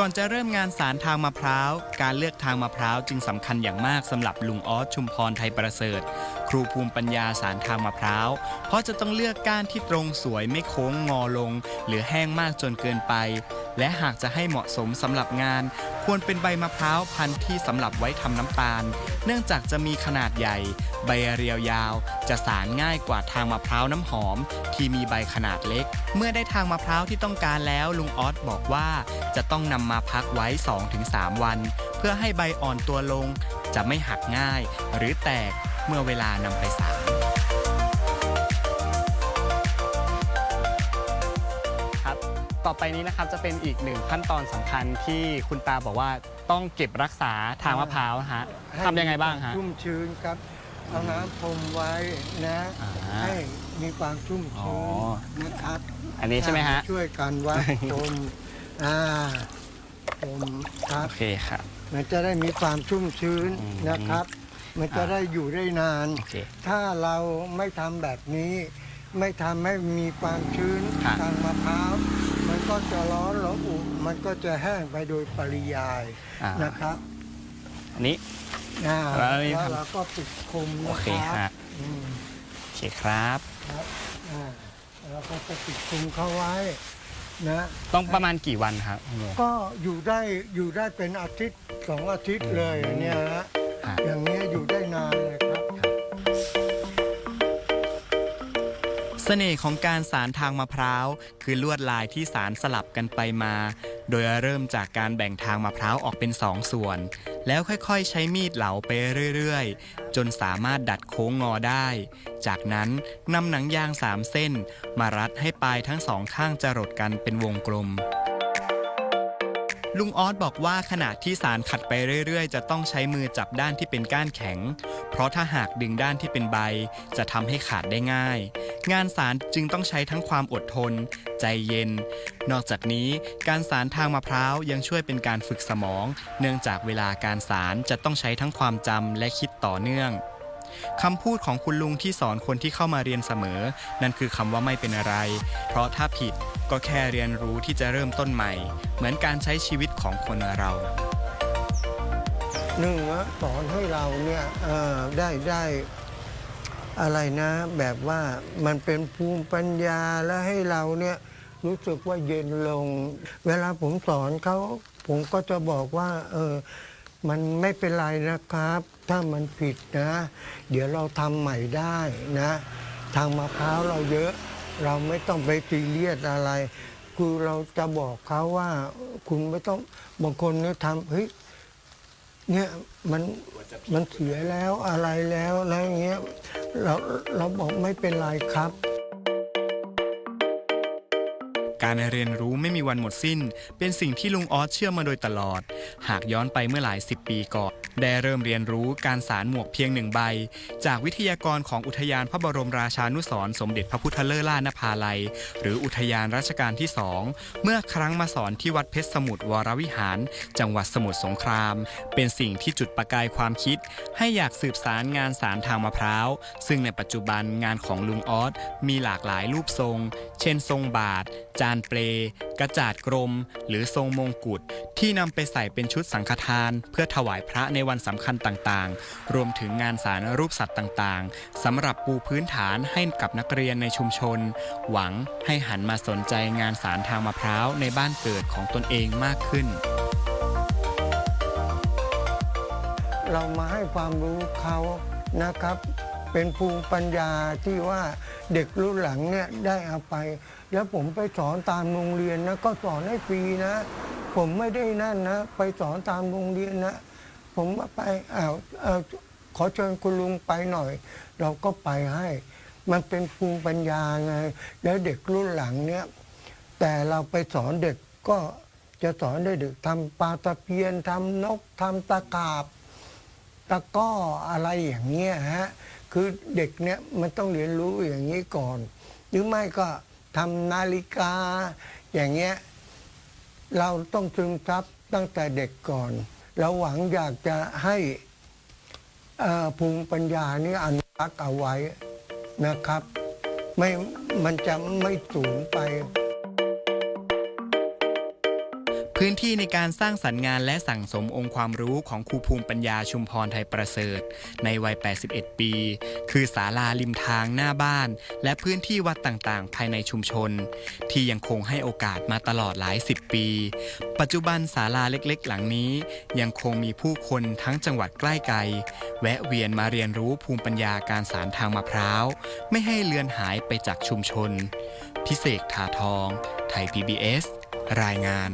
ก่อนจะเริ่มงานสารทางมะพร้าว การเลือกทางมะพร้าวจึงสำคัญอย่างมากสำหรับลุงออสชุมพรไทยประเสริฐครูภูมิปัญญาสารทางมะพร้าว เพราะจะต้องเลือกก้านที่ตรงสวยไม่โค้งงอลง หรือแห้งมากจนเกินไป และหากจะให้เหมาะสมสำหรับงาน ควรเป็นใบมะพร้าวพันธุ์ที่สำหรับไว้ทำน้ำตาล เนื่องจากจะมีขนาดใหญ่ ใบเรียวยาว จะสารง่ายกว่าทางมะพร้าวน้ำหอม ที่มีใบขนาดเล็ก เมื่อได้ทางมะพร้าวที่ต้องการแล้วลุงออสบอกว่าจะต้องนำมาพักไว้ 2-3 วัน เพื่อให้ใบอ่อนตัวลง จะไม่หักง่าย หรือแตก เมื่อเวลานำไปสารครับต่อไปนี้นะครับจะเป็นอีกหนึ่งขั้นตอนสำคัญที่คุณตาบอกว่าต้องเก็บรักษาทางมะพร้าวฮะให้ทำยังไงบ้างฮะ ชุ่มชื้นครับ เอาน้ำพรมไว้นะ อ่าให้มีความชุ่มอ๋อชื้นนะครับอันนี้ใช่ไหมฮะ ช่วยกันไว้พรมอ่าพรมครับ โอเคครับ มันจะได้มีความชุ่มชื้นอืมนะครับ มันจะอ่าได้อยู่ได้นาน โอเค ถ้าเราไม่ทำแบบนี้ ไม่ทำให้มีความชื้นครับ ทางมะพร้าวมันก็จะร้อนระอุมันก็จะแห้งไปโดยปริยายอ่านะครับอันนี้ อ่าแล้วอันนี้แล้วทำ เราก็ปิดคลุมโอนะเคครัฮะบอืม โอเคครับ ครับอ่าเราก็จะปิดคลุมเข้าไว้นะ ต้องประมาณกี่วันครับคุณลุง ก็อยู่ได้อยู่ได้เป็นอาทิตย์สองอาทิตย์เลยเนี่ยฮะฮะ อย่างเนี้ยอยู่ได้นานเลยครับ เสน่ห์ของการสารทางมะพร้าว คือลวดลายที่สารสลับกันไปมา โดยเริ่มจากการแบ่งทางมะพร้าวออกเป็นสองส่วน แล้วค่อยๆ ใช้มีดเหลาไปเรื่อยๆ จนสามารถดัดโค้งงอได้ จากนั้นนำหนังยางสามเส้น มารัดให้ปลายทั้งสองข้างจรดกันเป็นวงกลม ลุงออสบอกว่าขณะที่สารขัดไปเรื่อยๆ จะต้องใช้มือจับด้านที่เป็นก้านแข็ง เพราะถ้าหากดึงด้านที่เป็นใบ จะทำให้ขาดได้ง่าย งานสารจึงต้องใช้ทั้งความอดทน ใจเย็น นอกจากนี้การสารทางมะพร้าวยังช่วยเป็นการฝึกสมอง เนื่องจากเวลาการสารจะต้องใช้ทั้งความจำและคิดต่อเนื่อง คำพูดของคุณลุงที่สอนคนที่เข้ามาเรียนเสมอ นั่นคือคำว่าไม่เป็นอะไร เพราะถ้าผิดก็แค่เรียนรู้ที่จะเริ่มต้นใหม่ เหมือนการใช้ชีวิตของคนเราหนึ่งนะสอนให้เราเนี่ยได้ได้อะไรนะ แบบว่ามันเป็นภูมิปัญญาและให้เราเนี่ยรู้สึกว่าเย็นลง เวลาผมสอนเขาผมก็จะบอกว่า เออ มันไม่เป็นไรนะครับ ถ้ามันผิดนะ เดี๋ยวเราทำใหม่ได้นะ ทางมะพร้าวเราเยอะ เราไม่ต้องไปซีเรียสอะไร คือเราจะบอกเขาว่า คุณไม่ต้องบางคนเนี่ยทำเฮ้ยเนี่ยมันมันเสียแล้วอะไรแล้วแล้วอย่างเงี้ยเราเราบอกไม่เป็นไรครับ การเรียนรู้ไม่มีวันหมดสิ้น เป็นสิ่งที่ลุงออสเชื่อมาโดยตลอด หากย้อนไปเมื่อหลายสิบปีก่อน ได้เริ่มเรียนรู้การสารหมวกเพียงหนึ่งใบ จากวิทยากรของอุทยานพระบรมราชานุสรสมเด็จพระพุทธเลิศล่านภาลัย หรืออุทยานรัชกาลที่สองเมื่อครั้งมาสอนที่วัดเพชรสมุทรวรวิหาร จังหวัดสมุทรสงคราม เป็นสิ่งที่จุดประกายความคิด ให้อยากสืบสารงานสารทางมะพร้าวซึ่งในปัจจุบันงานของลุงออสมีหลากหลายรูปทรงเช่นทรงบาท จานเปล กระจาดกรม หรือทรงมงกุฎที่นำไปใส่เป็นชุดสังฆทาน เพื่อถวายพระในวันสำคัญต่างๆ รวมถึงงานสารรูปสัตว์ต่างๆสำหรับปูพื้นฐานให้กับนักเรียนในชุมชน หวังให้หันมาสนใจงานสารทางมะพร้าวในบ้านเกิดของตนเองมากขึ้น เรามาให้ความรู้เขานะครับ เป็นภูมิปัญญาที่ว่าเด็กรุ่นหลังเนี่ยได้เอาไป แล้วผมไปสอนตามโรงเรียนนะก็สอนให้ฟรีนะ ผมไม่ได้นั่นนะ ไปสอนตามโรงเรียนนะ ผมไปอ้าวเอ่อขอเชิญคุณลุงไปหน่อย เราก็ไปให้ มันเป็นภูมิปัญญาไง แล้วเด็กรุ่นหลังเนี่ยแต่เราไปสอนเด็กก็จะสอนได้เด็กทำปลาตะเพียนทำนกทำตะกาบตะก้ออะไรอย่างเงี้ยฮะ คือเด็กเนี่ยมันต้องเรียนรู้อย่างนี้ก่อน หรือไม่ก็ทำนาฬิกา อย่างเงี้ยเราต้องซึมซับตั้งแต่เด็กก่อน เราหวังอยากจะให้ภูมิปัญญานี้อนุรักษ์เอาไว้นะครับ ไม่มันจะไม่สูญไป พื้นที่ในการสร้างสรรค์งานและสั่งสมองค์ความรู้ของครูภูมิปัญญาชุมพรไทยประเสริฐ ในวัย 81 ปี คือศาลาริมทางหน้าบ้าน และพื้นที่วัดต่างๆ ภายในชุมชน ที่ยังคงให้โอกาสมาตลอดหลายสิบปี ปัจจุบันศาลาเล็กๆ หลังนี้ ยังคงมีผู้คนทั้งจังหวัดใกล้ไกล แวะเวียนมาเรียนรู้ภูมิปัญญาการสารทางมะพร้าว ไม่ให้เลือนหายไปจากชุมชน พิเศษทาทอง ไทย PBS รายงาน